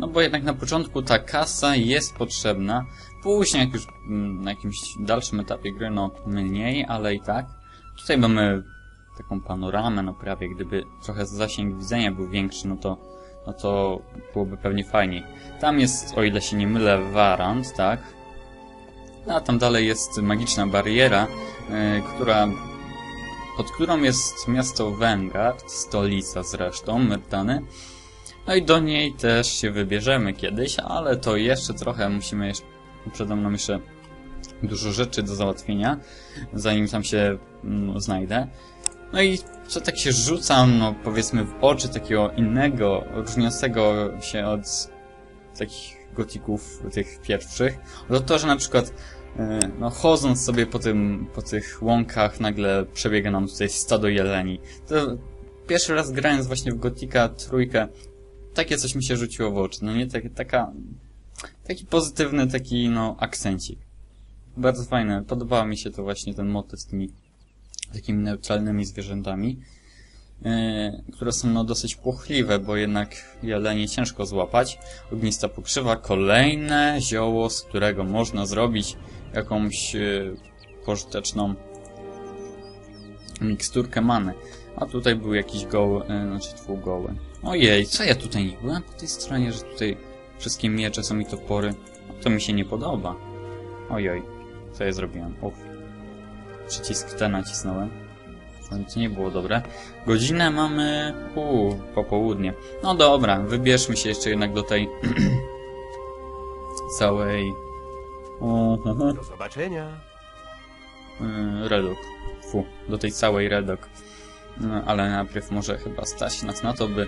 No bo jednak na początku ta kasa jest potrzebna, później jak już mm, na jakimś dalszym etapie gry, no mniej, ale i tak. Tutaj mamy taką panoramę, no prawie gdyby trochę zasięg widzenia był większy, no to, no to byłoby pewnie fajniej. Tam jest, o ile się nie mylę, warant, tak? A tam dalej jest magiczna bariera, yy, która pod którą jest miasto Vanguard, stolica zresztą, Myrtany. No i do niej też się wybierzemy kiedyś, ale to jeszcze trochę musimy jeszcze, przede mną jeszcze dużo rzeczy do załatwienia, zanim tam się mm, znajdę. No i co tak się rzucam, no powiedzmy w oczy takiego innego, różniącego się od takich gotików tych pierwszych, to to, że na przykład e, no chodząc sobie po tym, po tych łąkach nagle przebiega nam tutaj stado jeleni. To pierwszy raz grając właśnie w Gotika trójkę, takie coś mi się rzuciło w oczy, no nie? Tak, taka, taki pozytywny taki, no, akcencik. Bardzo fajne. Podobało mi się to właśnie ten motyw z tymi takimi neutralnymi zwierzętami, yy, które są no dosyć płochliwe, bo jednak jelenie ciężko złapać. Ognista pokrzywa, kolejne zioło, z którego można zrobić jakąś yy, pożyteczną miksturkę many. A tutaj był jakiś goły, yy, znaczy twół goły. Ojej, co ja tutaj nie byłem po tej stronie, że tutaj wszystkie miecze są i topory. To mi się nie podoba. Ojoj, co ja zrobiłem? Uff. Przycisk T nacisnąłem. No to nie było dobre. Godzinę mamy... Uuu, popołudnie. No dobra, wybierzmy się jeszcze jednak do tej... całej... Do zobaczenia. Yy, Redok. Fu, do tej całej Redok. No, ale najpierw może chyba stać nas na to, by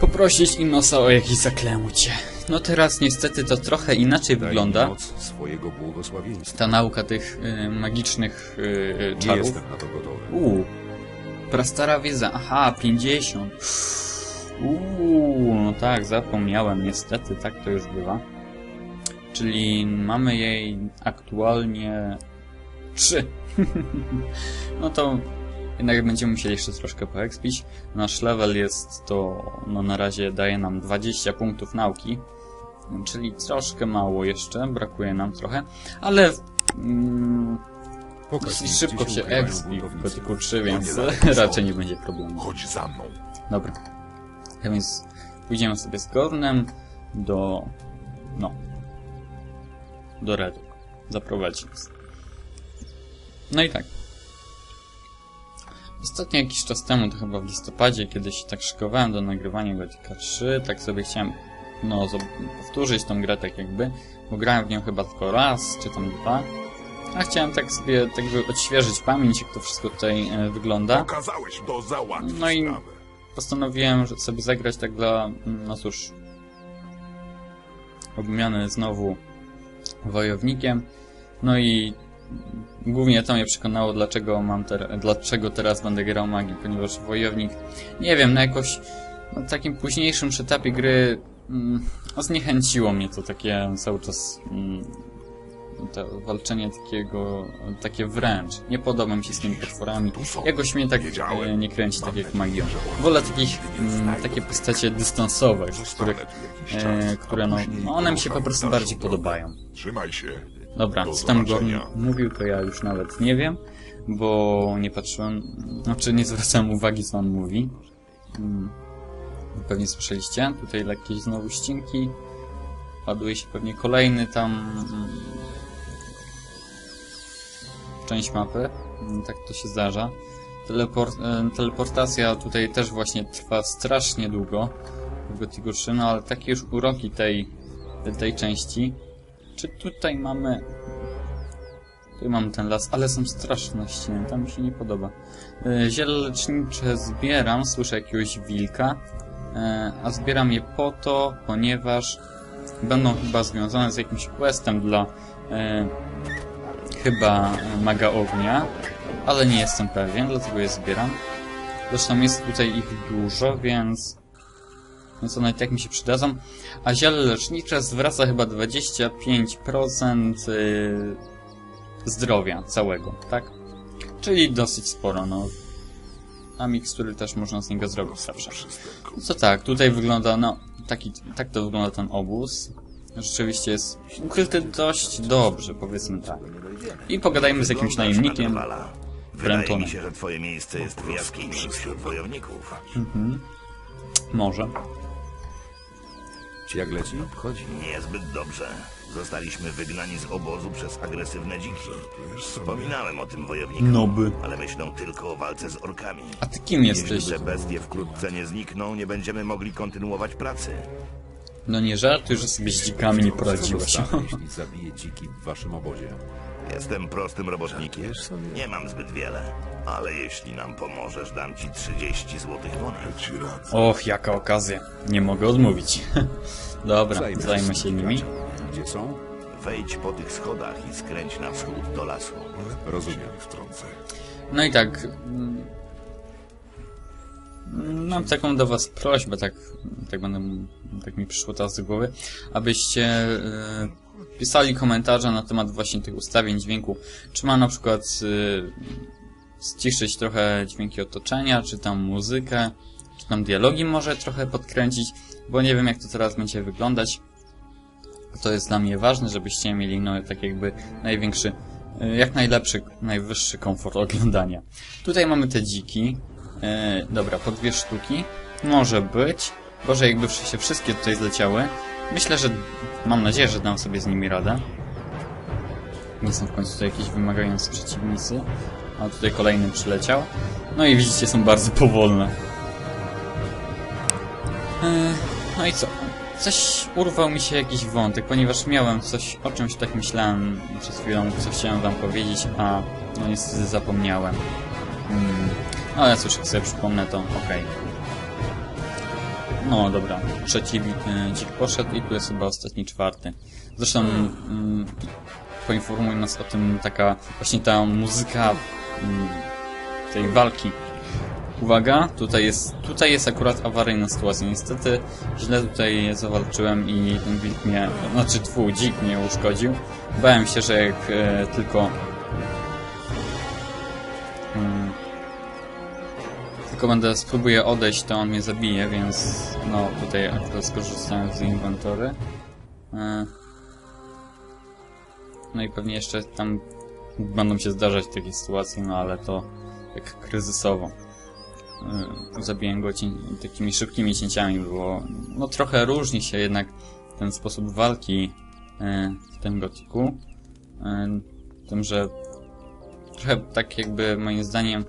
poprosić Inosa o jakieś zaklęcie. No teraz niestety to trochę inaczej Daj wygląda. Ta nauka tych y, magicznych y, y, Nie czarów. jestem na to gotowy. Uuu. Prastara wiedza. Aha, 50. Uuu, no tak, zapomniałem. Niestety, tak to już bywa. Czyli mamy jej aktualnie 3. no to jednak będziemy musieli jeszcze troszkę poekspić. Nasz level jest to, no na razie daje nam 20 punktów nauki. Czyli troszkę mało jeszcze, brakuje nam trochę, ale mm, Pokaż szybko się expi w. Gotiku 3, więc niedaleko raczej nie będzie problemu. Chodź za mną. Dobra. Tak więc pójdziemy sobie z Gornem do... no... do Reduk. Zaprowadzi nas. No i tak. Ostatnio jakiś czas temu, to chyba w listopadzie, kiedy się tak szykowałem do nagrywania Gotika 3, tak sobie chciałem no, powtórzyć tą grę tak jakby, bo grałem w nią chyba tylko raz, czy tam dwa. A chciałem tak sobie tak jakby odświeżyć pamięć, jak to wszystko tutaj e, wygląda. No i- postanowiłem że sobie zagrać tak dla, mm, no cóż, odmiany znowu wojownikiem. No i głównie to mnie przekonało, dlaczego mam ter dlaczego teraz będę grał magii, ponieważ wojownik, nie wiem, na jakoś na takim późniejszym etapie gry mm, no zniechęciło mnie to takie cały czas mm, to walczenie takiego, takie wręcz. Nie podoba mi się z tymi potworami. Jakoś mnie tak e, nie kręci tak jak magią. Wolę takich, mm, takie postacie dystansowe, e, które no, no one mi się po prostu bardziej podobają. Trzymaj się. Dobra, Do co tam Gorn mówił, to ja już nawet nie wiem, bo nie patrzyłem, znaczy nie zwracałem uwagi, co on mówi. Mm, Pewnie słyszeliście, tutaj jakieś znowu ścinki, ładuje się pewnie kolejny tam mm, część mapy, Mm, tak to się zdarza. Teleport, e, teleportacja tutaj też właśnie trwa strasznie długo Gothicu 3, no ale takie już uroki tej, tej części. Czy tutaj mamy... Tutaj mamy ten las, ale są straszne ściany, tam mi się nie podoba. E, Ziele lecznicze zbieram, słyszę jakiegoś wilka, e, a zbieram je po to, ponieważ będą chyba związane z jakimś questem dla e, chyba maga ognia, ale nie jestem pewien, dlatego je zbieram. Zresztą jest tutaj ich dużo, więc więc one i tak mi się przydadzą. A ziele lecznicze zwraca chyba 25% y, zdrowia całego, tak? Czyli dosyć sporo, no. A mikstury też można z niego zrobić zawsze. No co tak, tutaj wygląda, no, taki, tak to wygląda ten obóz. Rzeczywiście jest ukryty dość dobrze, powiedzmy tak. I pogadajmy z jakimś najemnikiem. Wydaje mi się, że twoje miejsce jest w jaskini wśród wojowników. Może. Jak leci? Niezbyt dobrze. Zostaliśmy wygnani z obozu przez agresywne dziki. Wspominałem o tym wojownikom, Noby. ale myślą tylko o walce z orkami. A ty kim Jeśli jesteś? te bestie wkrótce nie znikną, nie będziemy mogli kontynuować pracy. No nie żartuj, że sobie z dzikami nie poradziłeś. Jeśli zabiję dziki w waszym obozie. Jestem prostym robotnikiem. Nie mam zbyt wiele. Ale jeśli nam pomożesz, dam ci 30 złotych monet. Och, jaka okazja. Nie mogę odmówić. Dobra, Zajmę zajmę się się nimi. Gdzie są? Wejdź po tych schodach i skręć na wschód do lasu. Rozumiem. No i tak. mm, Mam taką do was prośbę, tak, tak będę, tak mi przyszło teraz do głowy, abyście e, pisali komentarze na temat właśnie tych ustawień dźwięku. Czy ma na przykład e, ściszyć trochę dźwięki otoczenia, czy tam muzykę, czy tam dialogi może trochę podkręcić, bo nie wiem jak to teraz będzie wyglądać. To jest dla mnie ważne, żebyście mieli no, tak jakby największy, e, jak najlepszy, najwyższy komfort oglądania. Tutaj mamy te dziki. E, dobra, po dwie sztuki. Może być. Boże, jakby się wszystkie tutaj zleciały. Myślę, że... Mam nadzieję, że dam sobie z nimi radę. Nie są w końcu tutaj jakieś wymagający przeciwnicy. A tutaj kolejny przyleciał. No i widzicie, są bardzo powolne. E, no i co? Coś urwał mi się jakiś wątek, ponieważ miałem coś, o czymś tak myślałem przed chwilą, co chciałem wam powiedzieć, a no niestety zapomniałem. Hmm. Ale cóż, jak sobie przypomnę, to okej. No dobra, trzeci e, dzik poszedł i tu jest chyba ostatni, czwarty. Zresztą mm, poinformuje nas o tym taka właśnie ta muzyka mm, tej walki. Uwaga, tutaj jest, tutaj jest akurat awaryjna sytuacja. Niestety źle tutaj zawalczyłem i ten wilk mnie, znaczy twój dzik mnie uszkodził. Bałem się, że jak e, tylko tylko będę spróbuję odejść, to on mnie zabije, więc no tutaj akurat skorzystałem z inwentory. No i pewnie jeszcze tam będą się zdarzać takie sytuacje, no ale to tak kryzysowo. Zabiłem go takimi szybkimi cięciami, bo no trochę różni się jednak ten sposób walki w tym gotiku. Tym, że trochę tak jakby moim zdaniem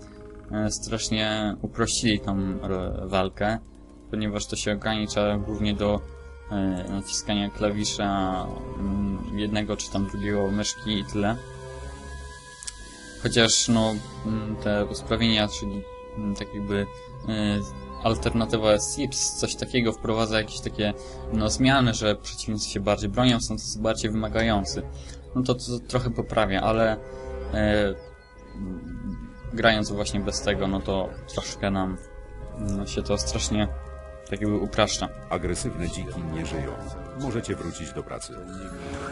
strasznie uprościli tą e, walkę, ponieważ to się ogranicza głównie do e, naciskania klawisza mm, jednego czy tam drugiego myszki i tyle. Chociaż no mm, te usprawnienia, czyli mm, tak jakby e, alternatywa SIPS, coś takiego wprowadza jakieś takie no, zmiany, że przeciwnicy się bardziej bronią, są tacy bardziej wymagający. No to, to trochę poprawia, ale e, grając właśnie bez tego, no to troszkę nam no, się to strasznie tak jakby upraszcza. Agresywne dziki nie żyją. Możecie wrócić do pracy.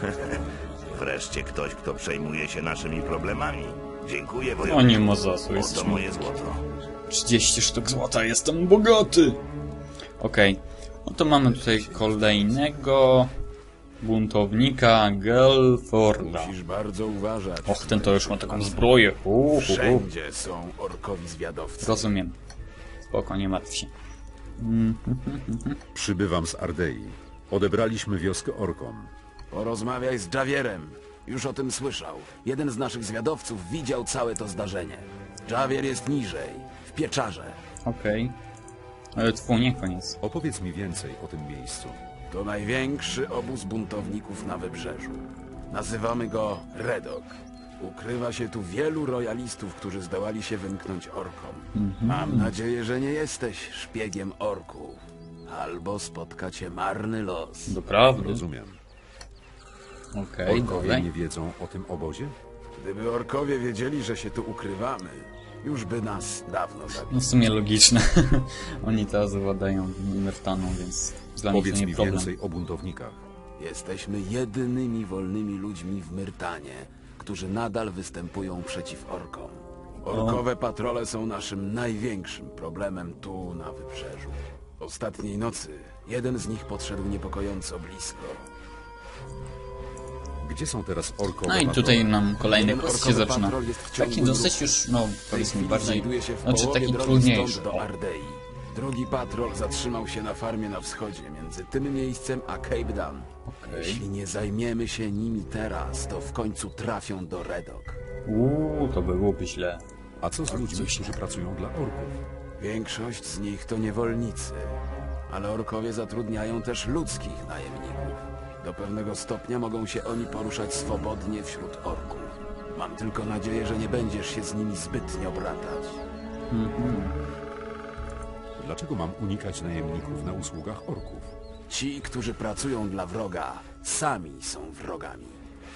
Wreszcie ktoś, kto przejmuje się naszymi problemami. Dziękuję, O wojowniku. nie ma za co, Oto moje złoto. 30 sztuk złota, jestem bogaty! Okej, no to mamy tutaj kolejnego buntownika Gelforda. Musisz bardzo uważać. Och, ten to już ma taką zbroję. Uhu, uhu. Wszędzie są orkowi zwiadowcy. Rozumiem. Spoko, nie martw się. Przybywam z Ardei. Odebraliśmy wioskę orkom. Porozmawiaj z Javierem. Już o tym słyszał. Jeden z naszych zwiadowców widział całe to zdarzenie. Javier jest niżej, w pieczarze. Okej. Ale twój nie koniec. Opowiedz mi więcej o tym miejscu. To największy obóz buntowników na wybrzeżu. Nazywamy go Redok. Ukrywa się tu wielu royalistów, którzy zdołali się wymknąć orkom. Mam nadzieję, że nie jesteś szpiegiem orków. Albo spotka cię marny los. Doprawdy. Rozumiem. Okej, Orkowie dalej. nie wiedzą o tym obozie? Gdyby orkowie wiedzieli, że się tu ukrywamy, już by nas dawno zabili. No w sumie logiczne. Oni teraz władają Myrtaną, więc dla to Powiedz nie mi problem. więcej o buntownikach. Jesteśmy jedynymi wolnymi ludźmi w Myrtanie, którzy nadal występują przeciw orkom. Orkowe patrole są naszym największym problemem tu na wybrzeżu. Ostatniej nocy jeden z nich podszedł niepokojąco blisko. Gdzie są teraz orkowe No i patrole? tutaj nam kolejny Jeden quest się orkowy zaczyna. patrol jest w ciągu Taki dosyć już, no W tej powiedzmy chwili bardziej, znajduje się w znaczy połowie taki drogi trudniejszy. stąd do O, Ardei. Drugi patrol zatrzymał się na farmie na wschodzie, między tym miejscem a Cape Dan. Jeśli nie zajmiemy się nimi teraz, to w końcu trafią do Redok. Uuu, to byłoby źle. A co z ludźmi, którzy pracują dla orków? Większość z nich to niewolnicy, ale orkowie zatrudniają też ludzkich najemników. Do pewnego stopnia mogą się oni poruszać swobodnie wśród orków. Mam tylko nadzieję, że nie będziesz się z nimi zbytnio bratać. Dlaczego mam unikać najemników na usługach orków? Ci, którzy pracują dla wroga, sami są wrogami.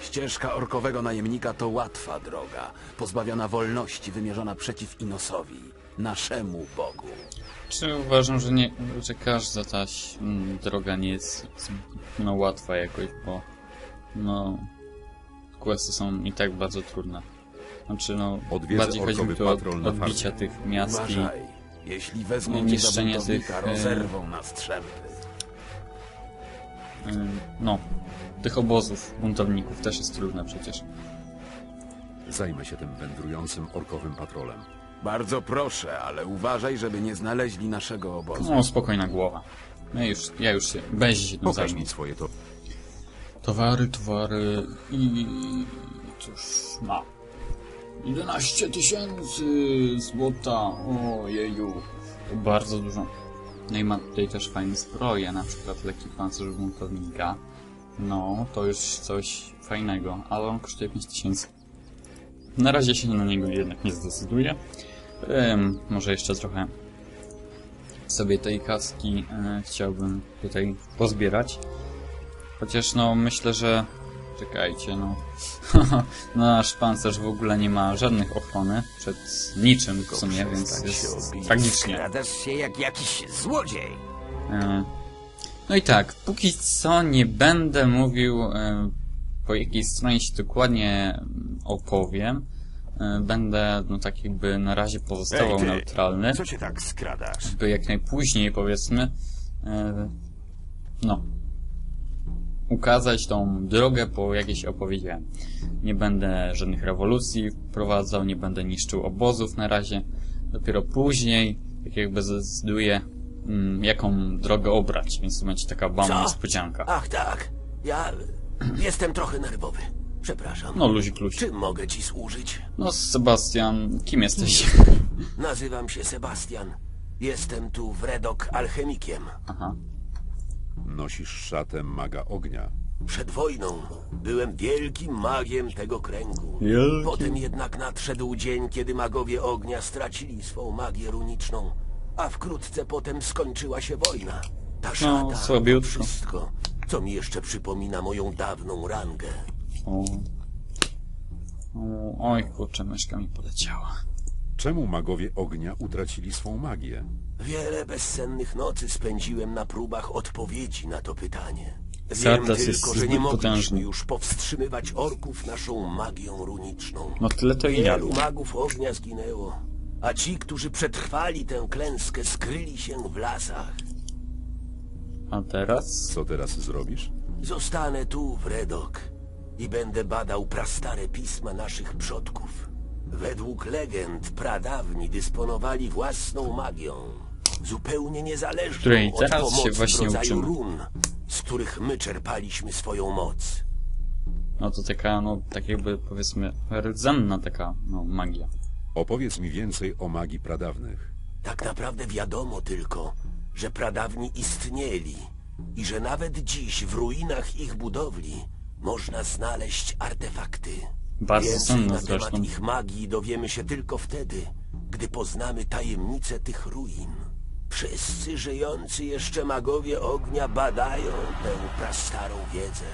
Ścieżka orkowego najemnika to łatwa droga, pozbawiona wolności, wymierzona przeciw Inosowi, naszemu Bogu. Czy uważam, że nie, że każda ta mm, droga nie jest no, łatwa jakoś, bo no questy są i tak bardzo trudne. Znaczy no, Odwiedzę bardziej chodzi mi tu o patrol na odbicia farmie. tych miast i Uważaj, jeśli wezmą za niszczenie tych, e, rozerwą na strzępy. ym, no, tych obozów buntowników też jest trudne przecież. Zajmę się tym wędrującym orkowym patrolem. Bardzo proszę, ale uważaj, żeby nie znaleźli naszego obozu. No, spokojna głowa. Ja już, ja już się, będzie się tym Pokaż mi swoje to. Towary, towary i... cóż, ma. 11 tysięcy złota, ojeju. To bardzo dużo. No i ma tutaj też fajne zbroje, na przykład lekki pancerz buntownika. No, to już coś fajnego, ale on kosztuje 5 tysięcy. Na razie się na niego jednak nie zdecyduję. Może jeszcze trochę sobie tej kaski e, chciałbym tutaj pozbierać. Chociaż no myślę, że... Czekajcie, no... Nasz pancerz w ogóle nie ma żadnych ochrony przed niczym w sumie, więc jest tragicznie. Skradasz się jak jakiś złodziej. E, No i tak, póki co nie będę mówił e, po jakiej stronie się dokładnie mm, opowiem. E, Będę, no tak jakby na razie pozostawał Ej, ty, neutralny. Co się tak skradasz? by jak najpóźniej, powiedzmy, no, ukazać tą drogę, po jakiej się opowiedziałem. Nie będę żadnych rewolucji wprowadzał, nie będę niszczył obozów na razie. Dopiero później, tak jakby zdecyduję, mm, jaką drogę obrać, więc to będzie taka bam Co? niespodzianka. Ach tak, ja jestem trochę nerwowy. Przepraszam. No, luzik, luzik. Czym mogę ci służyć? No, Sebastian, kim jesteś? Nazywam się Sebastian. Jestem tu w Redok alchemikiem. Aha. Nosisz szatę maga ognia. Przed wojną byłem wielkim magiem tego kręgu. Wielkim. Potem jednak nadszedł dzień, kiedy magowie ognia stracili swą magię runiczną, a wkrótce potem skończyła się wojna. Ta szata to słabiutko. wszystko, co mi jeszcze przypomina moją dawną rangę. O. O, oj, kurczę, myszka mi poleciała. Czemu magowie ognia utracili swą magię? Wiele bezsennych nocy spędziłem na próbach odpowiedzi na to pytanie. Wiem Zartas jest tylko, że zbyt nie mogliśmy potężny. już powstrzymywać orków naszą magią runiczną. No tyle to i. Wielu magów ognia zginęło, a ci, którzy przetrwali tę klęskę, skryli się w lasach. A teraz? Co teraz zrobisz? Zostanę tu w Redok i będę badał prastare pisma naszych przodków. Według legend pradawni dysponowali własną magią, zupełnie niezależną Której od teraz pomocy się właśnie w rodzaju uczymy. run, z których my czerpaliśmy swoją moc. No to taka, no, tak jakby powiedzmy, rdzenna taka, no, magia. Opowiedz mi więcej o magii pradawnych. Tak naprawdę wiadomo tylko, że pradawni istnieli i że nawet dziś w ruinach ich budowli można znaleźć artefakty. Bardzo Więcej cenne na zresztą. temat ich magii dowiemy się tylko wtedy, gdy poznamy tajemnice tych ruin. Wszyscy żyjący jeszcze magowie ognia badają tę prastarą wiedzę.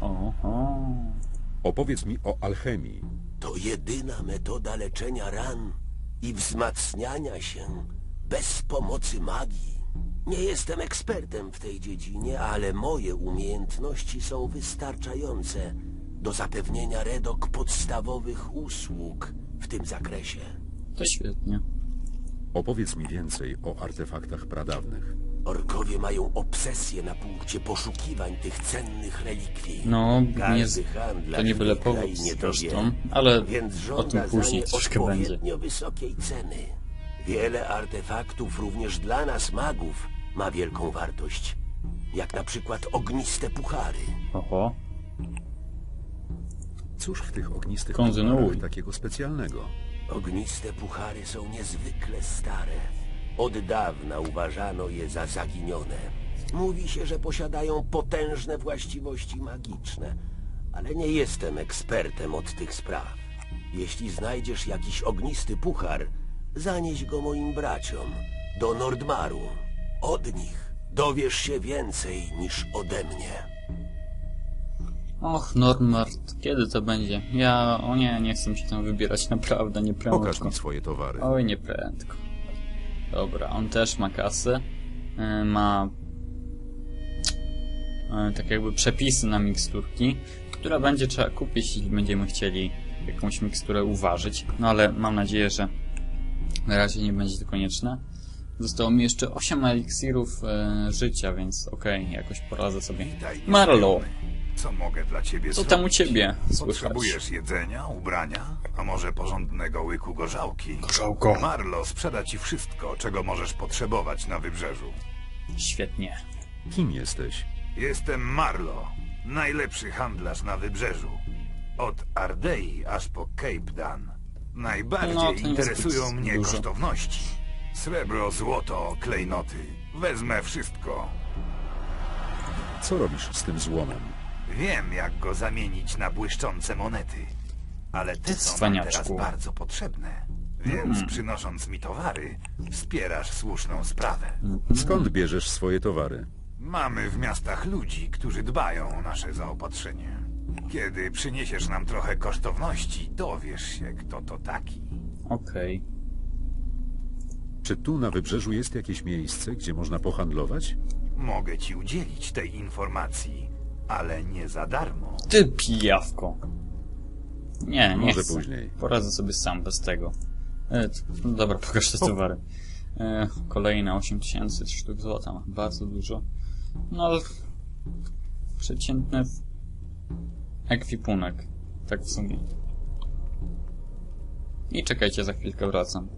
O, o. Opowiedz mi o alchemii. To jedyna metoda leczenia ran i wzmacniania się bez pomocy magii. Nie jestem ekspertem w tej dziedzinie, ale moje umiejętności są wystarczające do zapewnienia Redok podstawowych usług w tym zakresie. To świetnie. Opowiedz mi więcej o artefaktach pradawnych. Orkowie mają obsesję na punkcie poszukiwań tych cennych relikwii. No, nie, z- to nie byle powód zresztą, ale Więc o żąda tym za później nie troszkę będzie. odpowiednio wysokiej ceny. Wiele artefaktów, również dla nas magów, ma wielką wartość. Jak na przykład ogniste puchary. Oho, Cóż w tych ognistych Kontynuuj. pucharach takiego specjalnego? Ogniste puchary są niezwykle stare. Od dawna uważano je za zaginione. Mówi się, że posiadają potężne właściwości magiczne, ale nie jestem ekspertem od tych spraw. Jeśli znajdziesz jakiś ognisty puchar, zanieś go moim braciom do Nordmaru. Od nich dowiesz się więcej niż ode mnie. Och, Normart, kiedy to będzie? Ja, o nie, nie chcę się tam wybierać, naprawdę, nie Pokaż prędko. mi swoje towary. Oj, nie prędko. Dobra, on też ma kasę. E, Ma e, tak jakby przepisy na miksturki, które będzie trzeba kupić, jeśli będziemy chcieli jakąś miksturę uważać. No ale mam nadzieję, że na razie nie będzie to konieczne. Zostało mi jeszcze 8 eliksirów e, życia, więc okej, jakoś poradzę sobie. Marlo. Co mogę dla ciebie co zrobić? tam u ciebie słychać? Potrzebujesz jedzenia, ubrania, a może porządnego łyku gorzałki? Gorzałko. Marlo sprzeda ci wszystko, czego możesz potrzebować na wybrzeżu. Świetnie. Kim jesteś? Jestem Marlo, najlepszy handlarz na wybrzeżu. Od Ardei aż po Cape Dan. Najbardziej No, to nie interesują zbyt mnie dużo. kosztowności. Srebro, złoto, klejnoty. Wezmę wszystko. Co robisz z tym złomem? Wiem, jak go zamienić na błyszczące monety. Ale te są Cwaniaczku. teraz bardzo potrzebne. Więc przynosząc mi towary, wspierasz słuszną sprawę. Skąd bierzesz swoje towary? Mamy w miastach ludzi, którzy dbają o nasze zaopatrzenie. Kiedy przyniesiesz nam trochę kosztowności, dowiesz się, kto to taki. Okej. Czy tu na wybrzeżu jest jakieś miejsce, gdzie można pohandlować? Mogę ci udzielić tej informacji, ale nie za darmo. Ty pijawko. Nie, nie Może chcę. później. Poradzę sobie sam bez tego. E, no dobra, pokaż te towary. E, kolejne 8000 sztuk złota. ma Bardzo dużo. No ale... Przeciętny ekwipunek. Tak w sumie. I czekajcie, za chwilkę wracam.